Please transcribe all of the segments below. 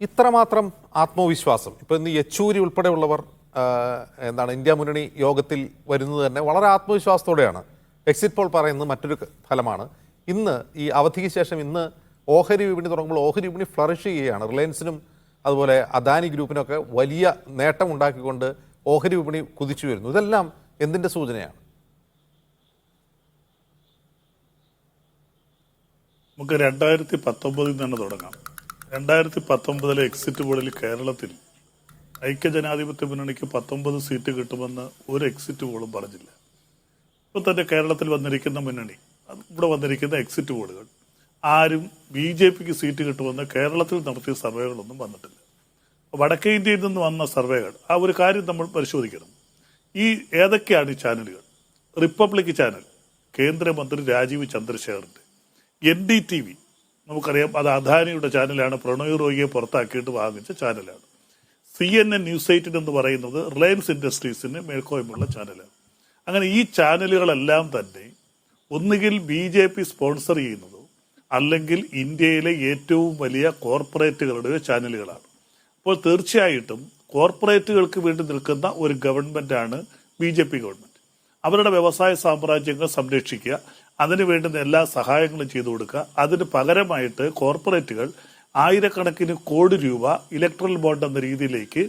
ഇത്രമാത്രം ആത്മവിശ്വാസം. ഇപ്പൊ ഇന്ന് യെച്ചൂരി ഉൾപ്പെടെയുള്ളവർ എന്താണ് ഇന്ത്യ മുന്നണി യോഗത്തിൽ വരുന്നത് തന്നെ വളരെ ആത്മവിശ്വാസത്തോടെയാണ്. എക്സിറ്റ് പോൾ പറയുന്നത് മറ്റൊരു ഫലമാണ്. ഇന്ന് ഈ അവധിക്ക് ശേഷം ഇന്ന് ഓഹരി വിപണി തുടങ്ങുമ്പോൾ ഓഹരി വിപണി ഫ്ലറിഷ് ചെയ്യുകയാണ്. റിലയൻസിനും അതുപോലെ അദാനി ഗ്രൂപ്പിനൊക്കെ വലിയ നേട്ടം ഉണ്ടാക്കിക്കൊണ്ട് ഓഹരി വിപണി കുതിച്ചു വരുന്നു. ഇതെല്ലാം എന്തിന്റെ സൂചനയാണ്? നമുക്ക് രണ്ടായിരത്തി പത്തൊമ്പതിൽ തന്നെ തുടങ്ങാം. രണ്ടായിരത്തി പത്തൊമ്പതിലെ എക്സിറ്റ് പോളിൽ കേരളത്തിൽ ഐക്യജനാധിപത്യ മുന്നണിക്ക് പത്തൊമ്പത് സീറ്റ് കിട്ടുമെന്ന് ഒരു എക്സിറ്റ് പോളും പറഞ്ഞില്ല. ഇപ്പൊ തന്നെ കേരളത്തിൽ വന്നിരിക്കുന്ന മുന്നണി ഇവിടെ വന്നിരിക്കുന്ന എക്സിറ്റ് പോളുകൾ ആരും ബി ജെ പിക്ക് സീറ്റ് കിട്ടുമെന്ന് കേരളത്തിൽ നടത്തിയ സർവേകളൊന്നും വന്നിട്ടില്ല. വടക്കേ ഇന്ത്യയിൽ നിന്ന് വന്ന സർവേകൾ ആ ഒരു കാര്യം നമ്മൾ പരിശോധിക്കണം. ഈ ഏതൊക്കെയാണ് ഈ ചാനലുകൾ? റിപ്പബ്ലിക് ചാനൽ കേന്ദ്രമന്ത്രി രാജീവ് ചന്ദ്രശേഖറിന്റെ എൻ ഡി ടി വി നമുക്കറിയാം അത് അദാനിയുടെ ചാനലാണ്. പ്രണോയ് റോയിയെ പുറത്താക്കിയിട്ട് വാങ്ങിച്ച ചാനലാണ്. C N N news eighteen എന്ന് പറയുന്നത് റിലയൻസ് ഇൻഡസ്ട്രീസിന് മേൽക്കോയ്മയുള്ള ചാനലാണ്. അങ്ങനെ ഈ ചാനലുകളെല്ലാം തന്നെ ഒന്നുകിൽ ബി ജെ പി സ്പോൺസർ ചെയ്യുന്നതോ അല്ലെങ്കിൽ ഇന്ത്യയിലെ ഏറ്റവും വലിയ കോർപ്പറേറ്റുകളുടെ ചാനലുകളാണ്. അപ്പോൾ തീർച്ചയായിട്ടും കോർപ്പറേറ്റുകൾക്ക് വേണ്ടി നിൽക്കുന്ന ഒരു ഗവൺമെന്റാണ് ബി ജെ പി അവരുടെ വ്യവസായ സാമ്രാജ്യങ്ങൾ സംരക്ഷിക്കുക അതിനു വേണ്ടുന്ന എല്ലാ സഹായങ്ങളും ചെയ്തു കൊടുക്കുക. അതിന് പകരമായിട്ട് കോർപ്പറേറ്റുകൾ ആയിരക്കണക്കിന് കോടി രൂപ ഇലക്ട്രൽ ബോണ്ട് എന്ന രീതിയിലേക്ക്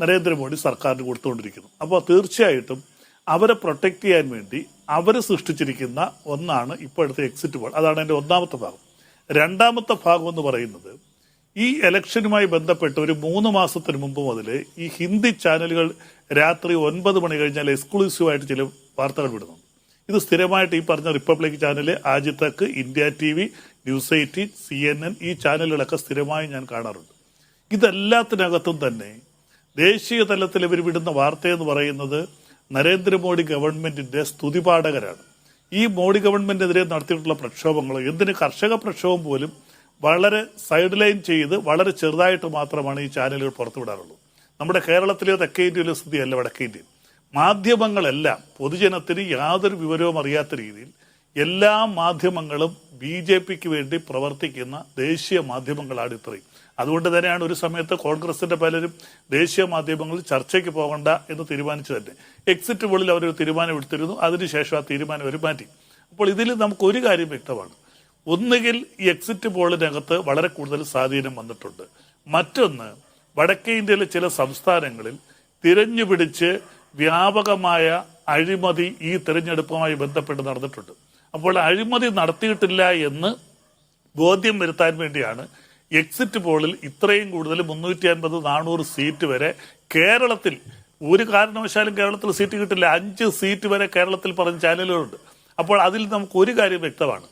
നരേന്ദ്രമോദി സർക്കാരിന് കൊടുത്തുകൊണ്ടിരിക്കുന്നു. അപ്പോൾ തീർച്ചയായിട്ടും അവരെ പ്രൊട്ടക്ട് ചെയ്യാൻ വേണ്ടി അവർ സൃഷ്ടിച്ചിരിക്കുന്ന ഒന്നാണ് ഇപ്പോഴത്തെ എക്സിറ്റ് പോൾ അതാണ് എന്റെ ഒന്നാമത്തെ ഭാഗം. രണ്ടാമത്തെ ഭാഗം എന്ന് പറയുന്നത് ഈ ഇലക്ഷനുമായി ബന്ധപ്പെട്ട് ഒരു മൂന്ന് മാസത്തിന് മുമ്പ് മുതൽ ഈ ഹിന്ദി ചാനലുകൾ രാത്രി ഒൻപത് മണി കഴിഞ്ഞാൽ എക്സ്ക്ലൂസീവായിട്ട് ചില വാർത്തകൾ വിടുന്നു. ഇത് സ്ഥിരമായിട്ട് ഈ പറഞ്ഞ Republic channel ആജിത്തക്ക് India T V news eighteen C N N ഈ ചാനലുകളൊക്കെ സ്ഥിരമായി ഞാൻ കാണാറുണ്ട്. ഇതെല്ലാത്തിനകത്തും തന്നെ ദേശീയ തലത്തിൽ ഇവർ വിടുന്ന വാർത്തയെന്ന് പറയുന്നത് നരേന്ദ്രമോദി ഗവൺമെന്റിന്റെ സ്തുതിപാഠകരാണ്. ഈ മോഡി ഗവൺമെന്റിനെതിരെ നടത്തിയിട്ടുള്ള പ്രക്ഷോഭങ്ങൾ എന്തിന് കർഷക പ്രക്ഷോഭം പോലും വളരെ സൈഡ് ലൈൻ ചെയ്ത് വളരെ ചെറുതായിട്ട് മാത്രമാണ് ഈ ചാനലുകൾ പുറത്തുവിടാറുള്ളൂ. നമ്മുടെ കേരളത്തിലെ തെക്കേ ഇന്ത്യയിലെ സ്ഥിതിയല്ല വടക്കേ ഇന്ത്യയിൽ. മാധ്യമങ്ങളെല്ലാം പൊതുജനത്തിന് യാതൊരു വിവരവും അറിയാത്ത രീതിയിൽ എല്ലാ മാധ്യമങ്ങളും ബി ജെ പിക്ക് വേണ്ടി പ്രവർത്തിക്കുന്ന ദേശീയ മാധ്യമങ്ങളാണ് ഇത്രയും. അതുകൊണ്ട് തന്നെയാണ് ഒരു സമയത്ത് കോൺഗ്രസിന്റെ പലരും ദേശീയ മാധ്യമങ്ങളിൽ ചർച്ചയ്ക്ക് പോകണ്ട എന്ന് തീരുമാനിച്ചു തന്നെ. എക്സിറ്റ് പോളിൽ അവരൊരു തീരുമാനം എടുത്തിരുന്നു. അതിനുശേഷം ആ തീരുമാനം അവർ മാറ്റി. അപ്പോൾ ഇതിൽ നമുക്ക് ഒരു കാര്യം വ്യക്തമാണ്. ഒന്നുകിൽ ഈ എക്സിറ്റ് പോളിനകത്ത് വളരെ കൂടുതൽ സ്വാധീനം വന്നിട്ടുണ്ട്. മറ്റൊന്ന് വടക്കേ ഇന്ത്യയിലെ ചില സംസ്ഥാനങ്ങളിൽ തിരഞ്ഞുപിടിച്ച് വ്യാപകമായ അഴിമതി ഈ തെരഞ്ഞെടുപ്പുമായി ബന്ധപ്പെട്ട് നടന്നിട്ടുണ്ട്. അപ്പോൾ അഴിമതി നടത്തിയിട്ടില്ല എന്ന് ബോധ്യം വരുത്താൻ വേണ്ടിയാണ് എക്സിറ്റ് പോളിൽ ഇത്രയും കൂടുതൽ മുന്നൂറ്റി അൻപത് നാനൂറ് സീറ്റ് വരെ കേരളത്തിൽ ഒരു കാരണവശാലും കേരളത്തിൽ സീറ്റ് കിട്ടില്ല. അഞ്ച് സീറ്റ് വരെ കേരളത്തിൽ പറഞ്ഞ ചാനലുകളുണ്ട്. അപ്പോൾ അതിൽ നമുക്ക് ഒരു കാര്യം വ്യക്തമാണ്.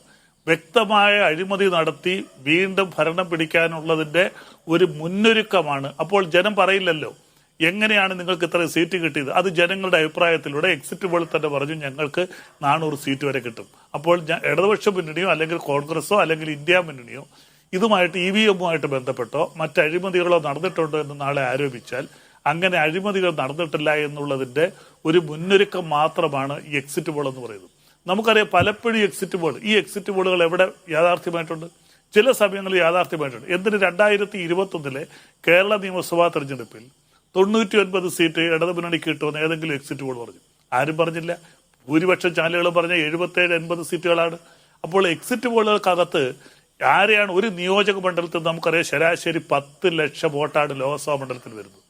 വ്യക്തമായ അഴിമതി നടത്തി വീണ്ടും ഭരണം പിടിക്കാനുള്ളതിന്റെ ഒരു മുന്നൊരുക്കമാണ്. അപ്പോൾ ജനം പറയില്ലല്ലോ. എങ്ങനെയാണ് നിങ്ങൾക്ക് ഇത്ര സീറ്റ് കിട്ടിയത്? അത് ജനങ്ങളുടെ അഭിപ്രായത്തിലൂടെ എക്സിറ്റ് പോളിൽ തന്നെ പറഞ്ഞു ഞങ്ങൾക്ക് നാനൂറ് സീറ്റ് വരെ കിട്ടും. അപ്പോൾ ഇടതുപക്ഷ മുന്നണിയോ അല്ലെങ്കിൽ കോൺഗ്രസോ അല്ലെങ്കിൽ ഇന്ത്യ മുന്നണിയോ ഇതുമായിട്ട് ഇ വി എമ്മുമായിട്ട് ബന്ധപ്പെട്ടോ മറ്റ് അഴിമതികളോ നടന്നിട്ടുണ്ടോ എന്ന് നാളെ ആരോപിച്ചാൽ അങ്ങനെ അഴിമതികൾ നടന്നിട്ടില്ല എന്നുള്ളതിന്റെ ഒരു മുന്നൊരുക്കം മാത്രമാണ് ഈ എക്സിറ്റ് പോൾ എന്ന് പറയുന്നത്. നമുക്കറിയാം പലപ്പോഴും എക്സിറ്റ് പോൾ ഈ എക്സിറ്റ് പോളുകൾ എവിടെ യാഥാർത്ഥ്യമായിട്ടുണ്ട്? ചില സമയങ്ങളിൽ യാഥാർത്ഥ്യമായിട്ടുണ്ട്. എന്തിന് രണ്ടായിരത്തി ഇരുപത്തി കേരള നിയമസഭാ തെരഞ്ഞെടുപ്പിൽ തൊണ്ണൂറ്റി ഒൻപത് സീറ്റ് ഇടതുമുന്നണിക്ക് കിട്ടുമെന്ന് ഏതെങ്കിലും എക്സിറ്റ് പോൾ പറഞ്ഞു. ആരും പറഞ്ഞില്ല. ഭൂരിപക്ഷം ചാനലുകൾ പറഞ്ഞ എഴുപത്തേഴ് എൺപത് സീറ്റുകളാണ്. അപ്പോൾ എക്സിറ്റ് പോളുകൾക്കകത്ത് ആരെയാണ് ഒരു നിയോജക മണ്ഡലത്തിൽ നമുക്കറിയാം ശരാശരി പത്ത് ലക്ഷം വോട്ടാണ് ലോക്സഭാ മണ്ഡലത്തിൽ വരുന്നത്.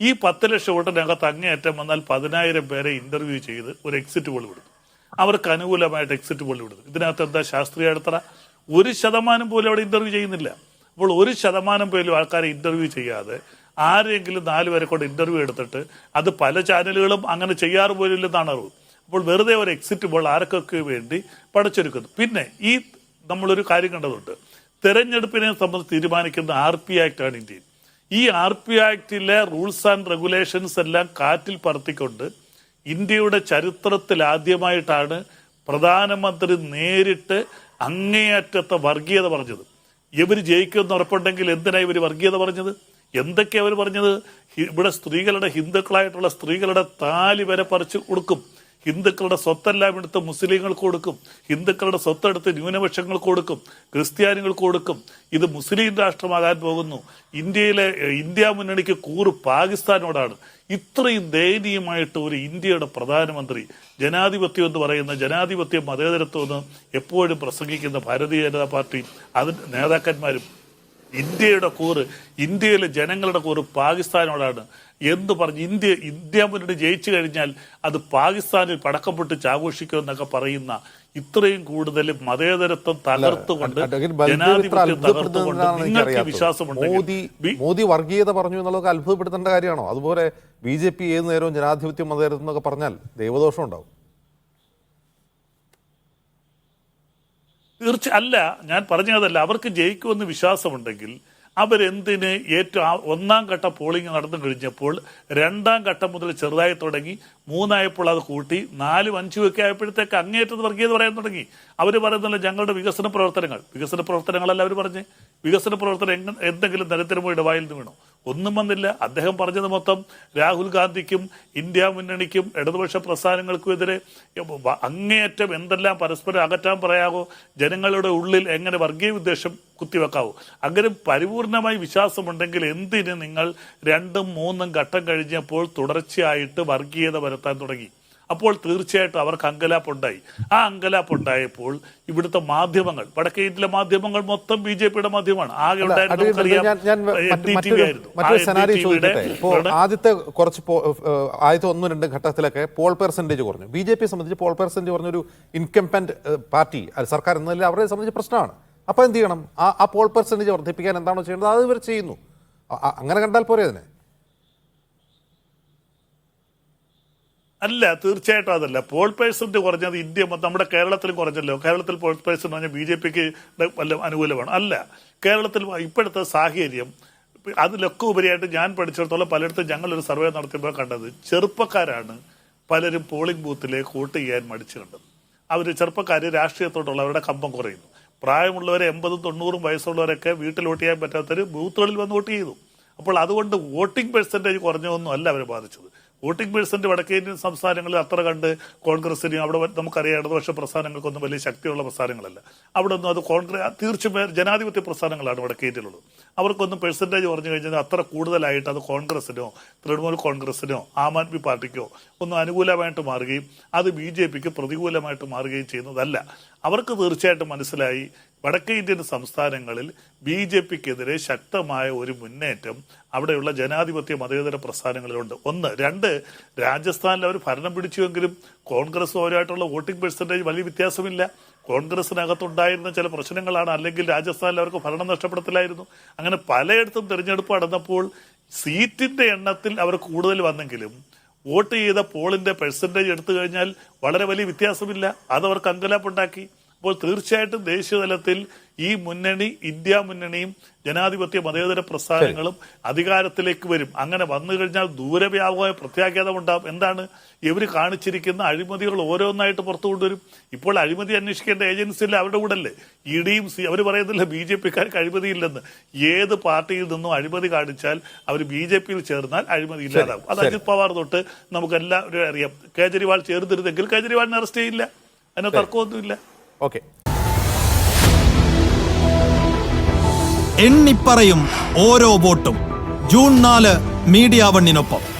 ഈ പത്ത് ലക്ഷം വോട്ടിനകത്ത് അങ്ങേയറ്റം വന്നാൽ പതിനായിരം പേരെ ഇന്റർവ്യൂ ചെയ്ത് ഒരു എക്സിറ്റ് പോൾ വിടുന്നു. അവർക്ക് അനുകൂലമായിട്ട് എക്സിറ്റ് പോൾ വിടുന്നു. ഇതിനകത്ത് എന്താ ശാസ്ത്രീയ അടുത്തറ? ഒരു ശതമാനം പോലും അവിടെ ഇന്റർവ്യൂ ചെയ്യുന്നില്ല. അപ്പോൾ ഒരു ശതമാനം പോലും ആൾക്കാരെ ഇന്റർവ്യൂ ചെയ്യാതെ ആരെങ്കിലും നാല് പേരെ കൊണ്ട് ഇന്റർവ്യൂ എടുത്തിട്ട് അത് പല ചാനലുകളും അങ്ങനെ ചെയ്യാറ് പോലില്ലെന്നാണ് അറിവ്. അപ്പോൾ വെറുതെ ഒരു എക്സിറ്റ് പോൾ ആർക്കൊക്കെ വേണ്ടി പടച്ചൊരുക്കുന്നു. പിന്നെ ഈ നമ്മളൊരു കാര്യം കണ്ടതുണ്ട്. തെരഞ്ഞെടുപ്പിനെ സംബന്ധിച്ച് തീരുമാനിക്കുന്ന ആർ പി ആണ് ഇന്ത്യയിൽ. ഈ ആർ പി ആക്ടിലെ റൂൾസ് ആൻഡ് റെഗുലേഷൻസ് എല്ലാം കാറ്റിൽ പറത്തിക്കൊണ്ട് ഇന്ത്യയുടെ ചരിത്രത്തിൽ ആദ്യമായിട്ടാണ് പ്രധാനമന്ത്രി നേരിട്ട് അങ്ങേയറ്റത്തെ വർഗീയത പറഞ്ഞത്. ഇവർ ജയിക്കുമെന്ന് ഉറപ്പുണ്ടെങ്കിൽ എന്തിനാണ് ഇവർ വർഗീയത പറഞ്ഞത്? എന്തൊക്കെയാ അവർ പറഞ്ഞത്? ഇവിടെ സ്ത്രീകളുടെ ഹിന്ദുക്കളായിട്ടുള്ള സ്ത്രീകളുടെ താലി വരെ പറിച്ചു കൊടുക്കും. ഹിന്ദുക്കളുടെ സ്വത്തെല്ലാം എടുത്ത് മുസ്ലിങ്ങൾക്ക് കൊടുക്കും. ഹിന്ദുക്കളുടെ സ്വത്തെടുത്ത് ന്യൂനപക്ഷങ്ങൾക്ക് കൊടുക്കും. ക്രിസ്ത്യാനികൾക്ക് കൊടുക്കും. ഇത് മുസ്ലിം രാഷ്ട്രമാകാൻ പോകുന്നു. ഇന്ത്യയിലെ ഇന്ത്യ മുന്നണിക്ക് കൂറ് പാകിസ്ഥാനോടാണ്. ഇത്രയും ദയനീയമായിട്ട് ഒരു ഇന്ത്യയുടെ പ്രധാനമന്ത്രി ജനാധിപത്യം എന്ന് പറയുന്ന ജനാധിപത്യം മതേതരത്വം എന്ന് എപ്പോഴും പ്രസംഗിക്കുന്ന ഭാരതീയ ജനതാ പാർട്ടി അതിന്റെ നേതാക്കന്മാരും ഇന്ത്യയുടെ കൂറ് ഇന്ത്യയിലെ ജനങ്ങളുടെ കൂറ് പാകിസ്ഥാനോടാണ്. എന്ന് പറഞ്ഞ്? ഇന്ത്യ ഇന്ത്യ മുന്നണി ജയിച്ചു കഴിഞ്ഞാൽ അത് പാകിസ്ഥാനിൽ പടക്കം പൊട്ടിച്ച് ആഘോഷിക്കുമെന്നൊക്കെ പറയുന്ന ഇത്രയും കൂടുതൽ മതേതരത്വം തകർത്തുകൊണ്ട് ജനാധിപത്യം തകർത്തുകൊണ്ട് നിങ്ങൾക്ക്. വിശ്വാസമുണ്ടെങ്കിൽ മോദി മോദി വർഗീയത പറഞ്ഞു എന്നുള്ളതൊക്കെ അത്ഭുതപ്പെടുത്തേണ്ട കാര്യമാണോ? അതുപോലെ ബി ജെ പി ഏത് നേരവും ജനാധിപത്യം മതേതരത്വം എന്നൊക്കെ പറഞ്ഞാൽ ദൈവദോഷം ഉണ്ടാവും. തീർച്ച അല്ല ഞാൻ പറഞ്ഞതല്ല അവർക്ക് ജയിക്കുമെന്ന് വിശ്വാസമുണ്ടെങ്കിൽ അവരെന്തിന് ഏറ്റവും ഒന്നാം ഘട്ട പോളിംഗ് നടന്നു കഴിഞ്ഞപ്പോൾ രണ്ടാം ഘട്ടം മുതൽ ചെറുതായി തുടങ്ങി മൂന്നായപ്പോൾ അത് കൂട്ടി നാലും അഞ്ചും ഒക്കെ ആയപ്പോഴത്തേക്ക് അങ്ങേറ്റത് വർഗീയത പറയാൻ തുടങ്ങി. അവർ പറയുന്നില്ല ഞങ്ങളുടെ വികസന പ്രവർത്തനങ്ങൾ. വികസന പ്രവർത്തനങ്ങളല്ല അവർ പറഞ്ഞ്. വികസന പ്രവർത്തനം എന്തെങ്കിലും നരേന്ദ്രമോദിയുടെ വായിൽ നിന്ന് വീണോ? ഒന്നും വന്നില്ല. അദ്ദേഹം പറഞ്ഞത് മൊത്തം രാഹുൽ ഗാന്ധിക്കും ഇന്ത്യ മുന്നണിക്കും ഇടതുപക്ഷ പ്രസ്ഥാനങ്ങൾക്കും എതിരെ അങ്ങേയറ്റം എന്തെല്ലാം പരസ്പരം അകറ്റാൻ പറയാവോ ജനങ്ങളുടെ ഉള്ളിൽ എങ്ങനെ വർഗീയ ഉദ്ദേശം കുത്തിവെക്കാവോ? അങ്ങനെ പരിപൂർണമായി വിശ്വാസമുണ്ടെങ്കിൽ എന്തിന് നിങ്ങൾ രണ്ടും മൂന്നും ഘട്ടം കഴിഞ്ഞപ്പോൾ തുടർച്ചയായിട്ട് വർഗീയത വരുത്താൻ തുടങ്ങി. അപ്പോൾ തീർച്ചയായിട്ടും അവർക്ക് അങ്കലാപ്പുണ്ടായി ആ അങ്കലാപ്പുണ്ടായപ്പോൾ ഇവിടുത്തെ മാധ്യമങ്ങൾ വടക്കേ ഇന്ത്യയിലെ മാധ്യമങ്ങൾ മൊത്തം ബി ജെ പിയുടെ മാധ്യമമാണ്. ആകെ ഉണ്ടായിരുന്നു ആദ്യത്തെ കുറച്ച് ആദ്യത്തെ ഒന്നും രണ്ടും ഘട്ടത്തിലൊക്കെ പോൾ പെർസെന്റേജ് കുറഞ്ഞു. ബി ജെ പി സംബന്ധിച്ച് പോൾ പെർസെന്റേജ് കുറഞ്ഞൊരു ഇൻകംപെന്റ് പാർട്ടി സർക്കാർ എന്നതിൽ അവരെ സംബന്ധിച്ച് പ്രശ്നമാണ്. അപ്പൊ എന്ത് ചെയ്യണം? ആ പോൾ പെർസെന്റേജ് വർദ്ധിപ്പിക്കാൻ എന്താണോ ചെയ്യേണ്ടത്? അത് ഇവർ ചെയ്യുന്നു. അങ്ങനെ കണ്ടാൽ പോരെ അതിനെ? അല്ല തീർച്ചയായിട്ടും അതല്ല. പോൾ പേഴ്സന്റ് കുറഞ്ഞത് ഇന്ത്യ നമ്മുടെ കേരളത്തിലും കുറഞ്ഞല്ലോ. കേരളത്തിൽ പോൾ പേഴ്സൺ പറഞ്ഞാൽ ബി ജെ പിക്ക് വല്ല അനുകൂലമാണ്. അല്ല കേരളത്തിൽ ഇപ്പോഴത്തെ സാഹചര്യം അതിലൊക്കെ ഉപരിയായിട്ട് ഞാൻ പഠിച്ചിടത്തോളം പലയിടത്തും ഞങ്ങളൊരു സർവേ നടത്തിയപ്പോൾ കണ്ടത് ചെറുപ്പക്കാരാണ് പലരും പോളിംഗ് ബൂത്തിലേക്ക് വോട്ട് ചെയ്യാൻ മടിച്ചു കണ്ടത്. അവർ ചെറുപ്പക്കാർ രാഷ്ട്രീയത്തോടുള്ള അവരുടെ കമ്പം കുറയുന്നു. പ്രായമുള്ളവരെ എൺപതും തൊണ്ണൂറും വയസ്സുള്ളവരൊക്കെ വീട്ടിൽ വോട്ട് ചെയ്യാൻ പറ്റാത്തവർ ബൂത്തുകളിൽ വന്ന് വോട്ട് ചെയ്തു. അപ്പോൾ അതുകൊണ്ട് വോട്ടിംഗ് പെർസെന്റേജ് കുറഞ്ഞതൊന്നും അല്ല അവരെ ബാധിച്ചത്. വോട്ടിംഗ് പേഴ്സന്റ് വടക്കേ ഇന്ത്യൻ സംസ്ഥാനങ്ങളിൽ അത്ര കണ്ട് കോൺഗ്രസിനും അവിടെ നമുക്കറിയാം ഇടതുപക്ഷ പ്രസ്ഥാനങ്ങൾക്കൊന്നും വലിയ ശക്തിയുള്ള പ്രസ്ഥാനങ്ങളല്ല. അവിടെ ഒന്നും അത് കോൺഗ്രസ് തീർച്ചയായും ജനാധിപത്യ പ്രസ്ഥാനങ്ങളാണ് വടക്കേ ഇന്ത്യയിലുള്ളത്. അവർക്കൊന്നും പെർസെന്റേജ് പറഞ്ഞു കഴിഞ്ഞാൽ അത്ര കൂടുതലായിട്ട് അത് കോൺഗ്രസിനോ തൃണമൂൽ കോൺഗ്രസിനോ ആം ആദ്മി പാർട്ടിക്കോ ഒന്നും അനുകൂലമായിട്ട് മാറുകയും അത് ബി ജെ പിക്ക് പ്രതികൂലമായിട്ട് മാറുകയും ചെയ്യുന്നതല്ല. അവർക്ക് തീർച്ചയായിട്ടും മനസ്സിലായി വടക്കേ ഇന്ത്യൻ സംസ്ഥാനങ്ങളിൽ ബി ജെ പിക്കെതിരെ ശക്തമായ ഒരു മുന്നേറ്റം അവിടെയുള്ള ജനാധിപത്യ മതേതര പ്രസ്ഥാനങ്ങളിലുണ്ട്. ഒന്ന്. രണ്ട് രാജസ്ഥാനിൽ അവർ ഭരണം പിടിച്ചുവെങ്കിലും കോൺഗ്രസ് അവരുമായിട്ടുള്ള വോട്ടിംഗ് പെർസെന്റേജ് വലിയ വ്യത്യാസമില്ല. കോൺഗ്രസിനകത്തുണ്ടായിരുന്ന ചില പ്രശ്നങ്ങളാണ്. അല്ലെങ്കിൽ രാജസ്ഥാനിൽ അവർക്ക് ഭരണം നഷ്ടപ്പെടത്തില്ലായിരുന്നു. അങ്ങനെ പലയിടത്തും തെരഞ്ഞെടുപ്പ് നടന്നപ്പോൾ സീറ്റിന്റെ എണ്ണത്തിൽ അവർ കൂടുതൽ വന്നെങ്കിലും വോട്ട് ചെയ്ത പോളിന്റെ പെർസെന്റേജ് എടുത്തു കഴിഞ്ഞാൽ വളരെ വലിയ വ്യത്യാസമില്ല. അതവർക്ക് അങ്കലാപ്പുണ്ടാക്കി. അപ്പോൾ തീർച്ചയായിട്ടും ദേശീയതലത്തിൽ ഈ മുന്നണി ഇന്ത്യ മുന്നണിയും ജനാധിപത്യ മതേതര പ്രസ്ഥാനങ്ങളും അധികാരത്തിലേക്ക് വരും. അങ്ങനെ വന്നു കഴിഞ്ഞാൽ ദൂരവ്യാപകമായ പ്രത്യാഘാതം ഉണ്ടാകും എന്താണ്? ഇവർ കാണിച്ചിരിക്കുന്ന അഴിമതികൾ ഓരോന്നായിട്ട് പുറത്തു കൊണ്ടുവരും. ഇപ്പോൾ അഴിമതി അന്വേഷിക്കേണ്ട ഏജൻസിയില്ല അവരുടെ കൂടെ അല്ലേ ഇഡിയും സി അവർ പറയുന്നില്ല ബി ജെ പിക്കാർക്ക് അഴിമതിയില്ലെന്ന്? ഏത് പാർട്ടിയിൽ നിന്നും അഴിമതി കാണിച്ചാൽ അവർ ബി ജെ പിയിൽ ചേർന്നാൽ അഴിമതി ഇല്ലാതാകും അത് അജിത് പവാർ തൊട്ട് നമുക്കെല്ലാവരും അറിയാം. കേജ്രിവാൾ ചേർന്നിരുന്നെങ്കിൽ കേജ്രിവാളിനെ അറസ്റ്റ് ചെയ്യില്ല. അതിന് തർക്കമൊന്നുമില്ല. ഓക്കെ. എണ്ണിപ്പറയും ഓരോ വോട്ടും ജൂൺ നാല് മീഡിയ വണ്ണിനൊപ്പം.